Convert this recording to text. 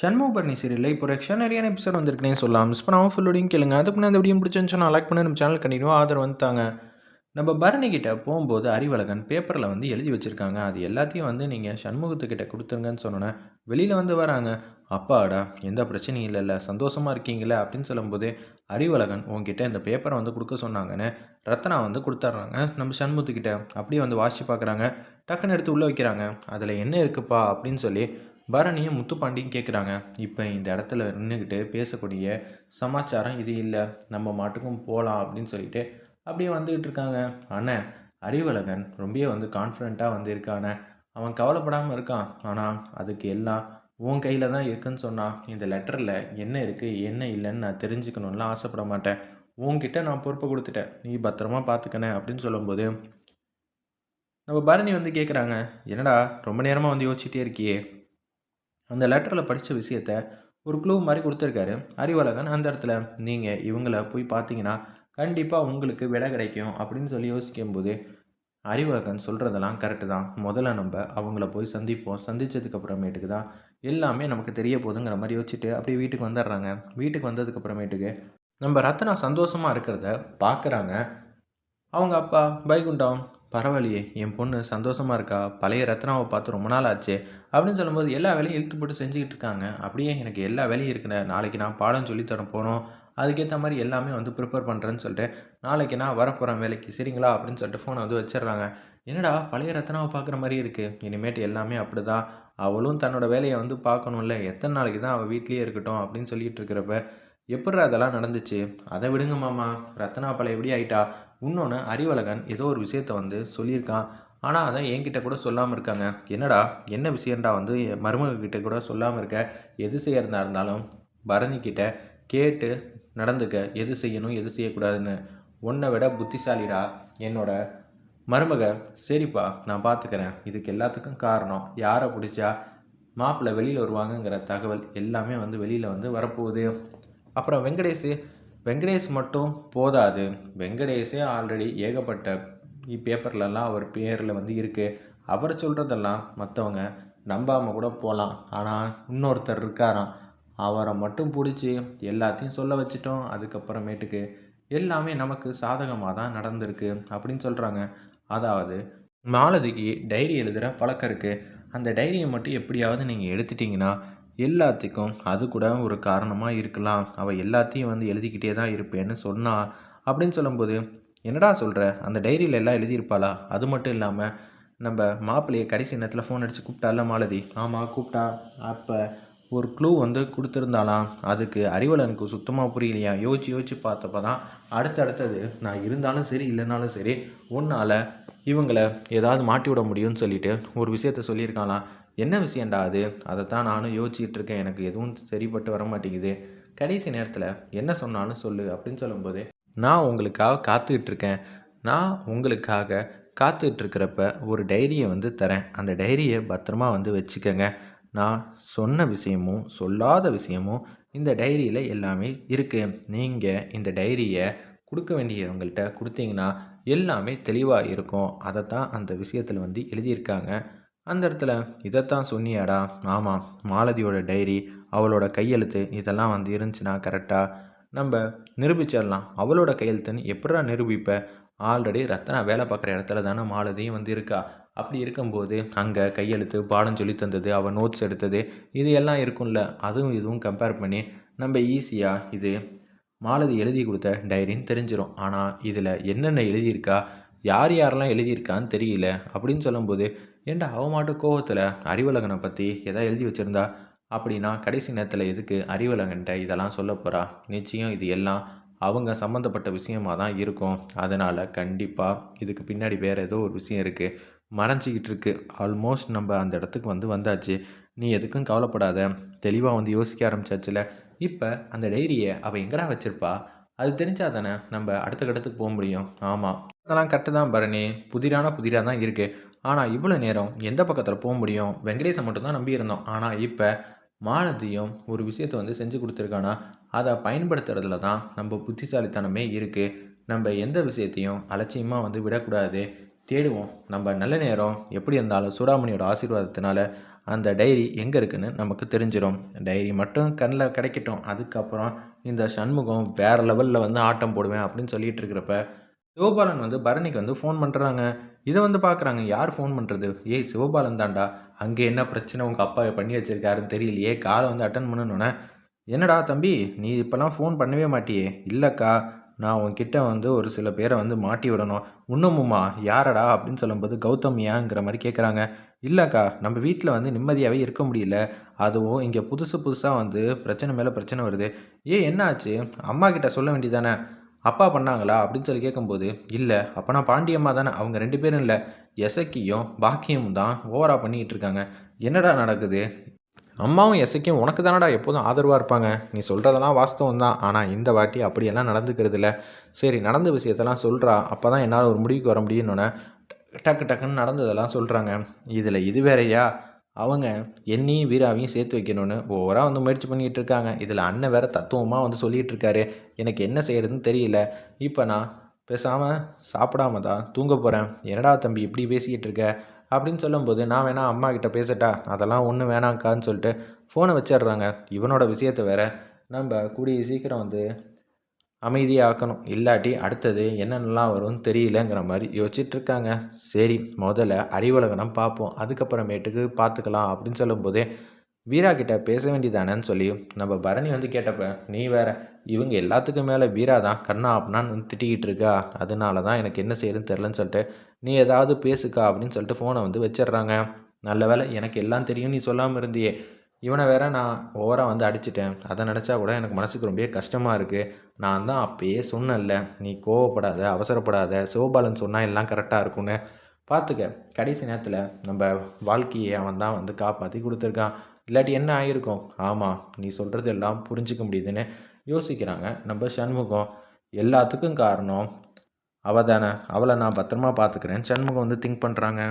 சண்முகபரணி serial இப்போ ஒரு எக்ஸ்ட்ரானரியான episode வந்திருக்குனே சொல்லலாம். மிஸ் பண்ணாமல் ஃபுல்லோடையும் கேளுங்க. அதுக்கு முன்னாடி அந்த வீடியோ பிடிச்சிருந்துச்சுன்னா லைக் பண்ணி நம்ம சேனல் கண்டினியூ ஆதரவு வந்துட்டாங்க. நம்ம பரணி கிட்ட போகும்போது அறிவழகன் பேப்பரில் வந்து எழுதி வச்சுருக்காங்க. அது எல்லாத்தையும் வந்து நீங்கள் சண்முகத்துக்கிட்ட கொடுத்துருங்கன்னு சொன்னோன்னே வெளியில் வந்து வராங்க. அப்பாடா எந்த பிரச்சனையும் இல்லைல்ல சந்தோஷமாக இருக்கீங்களே அப்படின்னு சொல்லும்போது அறிவழகன் உங்ககிட்ட இந்த பேப்பரை வந்து கொடுக்க சொன்னாங்கன்னு ரத்னா வந்து கொடுத்துட்றாங்க. நம்ம சண்முகத்துக்கிட்ட அப்படியே வந்து வாசி பார்க்குறாங்க. டக்குன்னு எடுத்து உள்ளே வைக்கிறாங்க. அதில் என்ன இருக்குப்பா அப்படின்னு சொல்லி பரணியும் முத்துப்பாண்டியும் கேட்குறாங்க இப்போ இந்த இடத்துல நின்றுக்கிட்டு பேசக்கூடிய சமாச்சாரம் இது இல்லை. நம்ம மாட்டுக்கும் போகலாம் அப்படின்னு சொல்லிட்டு அப்படியே வந்துக்கிட்டு இருக்காங்க. அண்ணன் அறிவழகன் ரொம்பவே வந்து கான்ஃபிடண்ட்டாக வந்து இருக்கானே. அவன் கவலைப்படாமல் இருக்கான். ஆனால் அதுக்கு எல்லாம் உன் கையில் தான் இருக்குன்னு சொன்னான் இந்த லெட்டரில் என்ன இருக்குது என்ன இல்லைன்னு நான் தெரிஞ்சுக்கணும்லாம் ஆசைப்பட மாட்டேன். உன்கிட்ட நான் பொறுப்பை கொடுத்துட்டேன். நீ பத்திரமா பார்த்துக்கணே அப்படின்னு சொல்லும்போது நம்ம பரணி வந்து கேட்குறாங்க என்னடா ரொம்ப நேரமாக வந்து யோசிச்சுட்டே இருக்கியே. அந்த லெட்டரில் படித்த விஷயத்த ஒரு க்ளூ மாதிரி கொடுத்துருக்காரு. அறிவழகன் அந்த இடத்துல நீங்கள் இவங்கள போய் பார்த்தீங்கன்னா கண்டிப்பாக உங்களுக்கு விடை கிடைக்கும் அப்படின்னு சொல்லி யோசிக்கும்போது அறிவழகன் சொல்கிறதெல்லாம் கரெக்டு தான். முதல்ல நம்ம அவங்கள போய் சந்திப்போம். சந்தித்ததுக்கு அப்புறமேட்டுக்கு தான் எல்லாமே நமக்கு தெரிய போதுங்கிற மாதிரி யோசிச்சுட்டு அப்படியே வீட்டுக்கு வந்துடுறாங்க. வீட்டுக்கு வந்ததுக்கு அப்புறமேட்டுக்கு நம்ம ரத்னா சந்தோஷமாக இருக்கிறத பார்க்குறாங்க அவங்க அப்பா பைகுண்டம் பரவாயில்லையே என் பொண்ணு சந்தோஷமாக இருக்கா? பழைய ரத்னாவை பார்த்து ரொம்ப நாள் ஆச்சு. அப்படின்னு சொல்லும்போது எல்லா வேலையும் இழுத்து போட்டு செஞ்சுக்கிட்டு இருக்காங்க. அப்படியே எனக்கு எல்லா வேலையும் இருக்குண்ணே. நாளைக்கு நான் பாடம் சொல்லித்தர போகிறோம் அதுக்கேற்ற மாதிரி எல்லாமே வந்து ப்ரிப்பேர் பண்ணுறேன்னு சொல்லிட்டு நாளைக்கு நான் வரப்போகிறேன் வேலைக்கு சரிங்களா? அப்படின்னு சொல்லிட்டு ஃபோனை வந்து வச்சிடுறாங்க. என்னடா பழைய ரத்னாவை பார்க்குற மாதிரி இருக்குது இனிமேட்டு எல்லாமே அப்படி தான் அவளும் தன்னோட வேலையை வந்து பார்க்கணும்ல. எத்தனை நாளைக்கு தான் அவள் வீட்லேயே இருக்கட்டும் அப்படின்னு சொல்லிகிட்டு இருக்கிறப்ப எப்படி அதெல்லாம் நடந்துச்சு? அதை விடுங்க மாமா. ரத்னா பழைய எப்படி ஆயிட்டா? இன்னொன்று அறிவழகன் ஏதோ ஒரு விஷயத்த வந்து சொல்லியிருக்கான். ஆனால் அதை என்கிட்ட கூட சொல்லாமல் இருக்காங்க. என்னடா? என்ன விஷயம்டா வந்து மருமகக்கிட்ட கூட சொல்லாமல் இருக்க? எது செய்யறதா இருந்தாலும் பரணிக்கிட்ட கேட்டு நடந்துக்க. எது செய்யணும் எது செய்யக்கூடாதுன்னு. உன்னை விட புத்திசாலிடா. என்னோட மருமக சரிப்பா நான் பார்த்துக்கிறேன் இதுக்கு எல்லாத்துக்கும் காரணம். யாரை பிடிச்சா மாப்பிள்ளை வெளியில் வருவாங்கங்கிற தகவல் எல்லாமே வந்து வெளியில் வந்து வரப்போகுது. அப்புறம் வெங்கடேஷ் வெங்கடேஷ் மட்டும் போதாது. வெங்கடேஷே ஆல்ரெடி ஏகப்பட்ட பேப்பர்லலாம் அவர் பேரில் வந்து இருக்குது அவர் சொல்கிறதெல்லாம் மற்றவங்க நம்பாமல் கூட போகலாம் ஆனால் இன்னொருத்தர் இருக்காராம். அவரை மட்டும் பிடிச்சி எல்லாத்தையும் சொல்ல வச்சிட்டோம். அதுக்கப்புறமேட்டுக்கு எல்லாமே நமக்கு சாதகமாக தான் நடந்திருக்கு அப்படின்னு சொல்கிறாங்க அதாவது மாலதிக்கு டைரி எழுதுகிற பழக்கம் இருக்குது அந்த டைரியை மட்டும் எப்படியாவது நீங்கள் எடுத்துட்டிங்கன்னா எல்லாத்துக்கும் அது கூட ஒரு காரணமாக இருக்கலாம். அவள் எல்லாத்தையும் வந்து எழுதிக்கிட்டே தான் இருப்பேன்னு சொன்னா அப்படின்னு சொல்லும்போது என்னடா சொல்கிற அந்த டைரியில் எல்லாம் எழுதியிருப்பாளா? அது மட்டும் இல்லாமல் நம்ம மாப்பிள்ளையை கடைசி நேரத்தில் ஃபோன் அடித்து கூப்பிட்டால மாலதி? ஆமாம் கூப்பிட்டா. அப்போ ஒரு க்ளூ வந்து கொடுத்துருந்தாலாம் அதுக்கு அறிவலனுக்கு சுத்தமாக புரியலையா? யோசிச்சு யோசிச்சு பார்த்தப்ப தான் அடுத்தடுத்தது நான் இருந்தாலும் சரி இல்லைனாலும் சரி உன்னால் இவங்களை ஏதாவது மாட்டி விட முடியும்னு சொல்லிட்டு ஒரு விஷயத்த சொல்லியிருக்காளாம். என்ன விஷயம்டா அது? அதை தான் நானும் யோசிச்சுட்டு இருக்கேன் எனக்கு எதுவும் சரிப்பட்டு வர மாட்டேங்குது கடைசி நேரத்தில் என்ன சொன்னாலும் சொல்லு அப்படின்னு சொல்லும்போது நான் உங்களுக்காக காத்துக்கிட்டு இருக்கேன் நான் உங்களுக்காக காத்துட்ருக்கிறப்ப ஒரு டைரியை வந்து தரேன். அந்த டைரியை பத்திரமா வந்து வச்சுக்கோங்க. நான் சொன்ன விஷயமும் சொல்லாத விஷயமும் இந்த டைரியில் எல்லாமே இருக்குது நீங்கள் இந்த டைரியை கொடுக்க வேண்டியவங்கள்ட்ட கொடுத்தீங்கன்னா எல்லாமே தெளிவாக இருக்கும். அதை தான் அந்த விஷயத்தில் வந்து எழுதியிருக்காங்க. அந்த இடத்துல இதைத்தான் சொன்னியாடா. ஆமாம் மாலதியோட டைரி அவளோட கையெழுத்து இதெல்லாம் வந்து இருந்துச்சுன்னா கரெக்டாக நம்ம நிரூபிச்சிடலாம். அவளோட கையெழுத்துன்னு எப்படா நிரூபிப்ப? ஆல்ரெடி ரத்தனா வேலை பார்க்குற இடத்துல தானே மாலதியும் வந்து இருக்கா? அப்படி இருக்கும்போது அங்கே கையெழுத்து பாடம் சொல்லி தந்தது அவள் நோட்ஸ் எடுத்தது இது எல்லாம் இருக்கும்ல. அதுவும் இதுவும் கம்பேர் பண்ணி நம்ம ஈஸியாக இது மாலதி எழுதி கொடுத்த டைரின்னு தெரிஞ்சிடும் ஆனால் இதில் என்னென்ன எழுதியிருக்கா? யார் யாரெல்லாம் எழுதியிருக்கான்னு தெரியல. அப்படின்னு சொல்லும்போது ஏன்டா அவ மாட்டு கோவத்தில் அறிவழகனை பற்றி எதாவது எழுதி வச்சுருந்தா? அப்படின்னா கடைசி நேரத்தில் எதுக்கு அறிவழகன்ட்ட இதெல்லாம் சொல்ல போகிறா நிச்சயம் இது எல்லாம் அவங்க சம்மந்தப்பட்ட விஷயமாக தான் இருக்கும். அதனால் கண்டிப்பாக இதுக்கு பின்னாடி வேறு ஏதோ ஒரு விஷயம் இருக்குது மறைஞ்சிக்கிட்டு இருக்கு. ஆல்மோஸ்ட் நம்ம அந்த இடத்துக்கு வந்து வந்தாச்சு. நீ எதுக்கும் கவலைப்படாத. தெளிவாக வந்து யோசிக்க ஆரம்பிச்சாச்சுல. இப்போ அந்த டைரியை அவள் எங்கடா வச்சிருப்பா? அது தெரிஞ்சால் தானே நம்ம அடுத்த கட்டத்துக்கு போக முடியும். ஆமாம் அதெல்லாம் கரெக்டு தான் பரணி. புதிரான புதிராக தான் இருக்குது ஆனால் இவ்வளோ நேரம் எந்த பக்கத்தில் போக முடியும்? வெங்கடேசன் மட்டும்தான் நம்பியிருந்தோம். ஆனால் இப்போ மாலதியும் ஒரு விஷயத்தை வந்து செஞ்சு கொடுத்துருக்கானா? அதை பயன்படுத்துறதுல தான் நம்ம புத்திசாலித்தனமே இருக்குது நம்ம எந்த விஷயத்தையும் அலட்சியமாக வந்து விடக்கூடாது. தேடுவோம். நம்ம நல்ல நேரம் எப்படி இருந்தாலும் சூடாமணியோட ஆசீர்வாதத்தினால அந்த டைரி எங்கே இருக்குன்னு நமக்கு தெரிஞ்சிடும் டைரி மட்டும் கண்ணில் கிடைக்கட்டும். அதுக்கப்புறம் இந்த சண்முகம் வேறு லெவலில் வந்து ஆட்டம் போடுவேன் அப்படின்னு சொல்லிகிட்டு இருக்கிறப்ப சிவபாலன் வந்து பரணிக்கு வந்து ஃபோன் பண்ணுறாங்க இதை வந்து பார்க்குறாங்க யார் ஃபோன் பண்ணுறது ஏய் சிவபாலன் தாண்டா அங்கே என்ன பிரச்சனை உங்கள் அப்பா பண்ணி வச்சுருக்காருன்னு தெரியலையே. காலை வந்து அட்டன் பண்ணணுன்னே என்னடா தம்பி நீ இப்போல்லாம் ஃபோன் பண்ணவே மாட்டியே. இல்லைக்கா நான் உன்கிட்ட வந்து ஒரு சில பேரை வந்து மாட்டி விடணும். இன்னமுமா யாரடா அப்படின்னு சொல்லும்போது கௌதமியாங்கிற மாதிரி கேட்குறாங்க இல்லைக்கா நம்ம வீட்டில் வந்து நிம்மதியாகவே இருக்க முடியல. அதுவும் இங்கே புதுசு புதுசாக வந்து பிரச்சனை மேலே பிரச்சனை வருது. ஏ என்னாச்சு? அம்மா கிட்ட சொல்ல வேண்டியதானே அப்பா பண்ணாங்களா அப்படின்னு சொல்லி கேட்கும்போது இல்லை அப்போனா பாண்டியம்மா தானே? அவங்க ரெண்டு பேரும் இல்லை. எசக்கியும் பாக்கியமும் தான் ஓவரா பண்ணிக்கிட்டு இருக்காங்க. என்னடா நடக்குது? அம்மாவும் எசக்கியும் உனக்கு தானடா எப்போதும் ஆதரவாக இருப்பாங்க? நீ சொல்கிறதெல்லாம் வாஸ்தவம் தான். ஆனால் இந்த வாட்டி அப்படியெல்லாம் நடந்துக்கிறது இல்லை. சரி நடந்த விஷயத்தெல்லாம் சொல்கிறா அப்போ தான் என்னால் ஒரு முடிவுக்கு வர முடியும்னு டக்கு டக்குன்னு நடந்ததெல்லாம் சொல்கிறாங்க இதில் இது வேறையா? அவங்க என்னையும் வீராவையும் சேர்த்து வைக்கணும்னு ஓவராக வந்து முயற்சி பண்ணிகிட்டு இருக்காங்க. இதில் அண்ணன் வேற தத்துவமாக வந்து சொல்லிகிட்டு இருக்காரு. எனக்கு என்ன செய்கிறதுன்னு தெரியல. இப்போ நான் பேசாமல் சாப்பிடாம தான் தூங்க போகிறேன் என்னடா தம்பி இப்படி பேசிக்கிட்டு இருக்க? அப்படின்னு சொல்லும்போது நான் வேணா அம்மா கிட்ட பேசட்டா? அதெல்லாம் ஒன்றும் வேணாங்க்கான்னு சொல்லிட்டு ஃபோனை வச்சிடுறாங்க. இவனோட விஷயத்தை வேற நம்ம கூடிய சீக்கிரம் வந்து அமைதியாக்கணும். இல்லாட்டி அடுத்தது என்னென்னலாம் வரும்னு தெரியலங்கிற மாதிரி யோசிச்சுட்டு இருக்காங்க சரி முதல்ல அறிவுலகனம் பார்ப்போம். அதுக்கப்புறமேட்டுக்கு பார்த்துக்கலாம் அப்படின்னு சொல்லும்போதே வீரா கிட்ட பேச வேண்டியதானேன்னு சொல்லி நம்ம பரணி வந்து கேட்டப்ப நீ வேற இவங்க எல்லாத்துக்கும் மேலே வீரா தான். கண்ணா அப்படின்னான்னு வந்து திட்டிக்கிட்டு இருக்கா. அதனால தான் எனக்கு என்ன செய்யறதுன்னு தெரிலன்னு சொல்லிட்டு நீ ஏதாவது பேசுக்கா அப்படின்னு சொல்லிட்டு ஃபோனை வந்து வச்சிடுறாங்க. நல்ல வேலை எனக்கு எல்லாம் தெரியும். நீ சொல்லாமல் இருந்தியே. இவனை வேற நான் ஓவராக வந்து அடிச்சிட்டேன். அதை நினச்சா கூட எனக்கு மனசுக்கு ரொம்ப கஷ்டமாக இருக்குது நான் தான் அப்பயே சொன்னேன்ல நீ கோவப்படாத அவசரப்படாத சிவபாலன் சொன்னால் எல்லாம் கரெக்டாக இருக்கும்னு. பார்த்துக்க கடைசி நேரத்தில் நம்ம வாழ்க்கையை அவன் தான் வந்து காப்பாற்றி கொடுத்துருக்கான். இல்லாட்டி என்ன ஆகிருக்கும் ஆமாம் நீ சொல்கிறது எல்லாம் புரிஞ்சிக்க முடியுதுன்னு யோசிக்கிறாங்க நம்ம சண்முகம். எல்லாத்துக்கும் காரணம் அவள் தானே அவளை நான் பத்திரமா பார்த்துக்கிறேன் சண்முகம் வந்து திங்க் பண்ணுறாங்க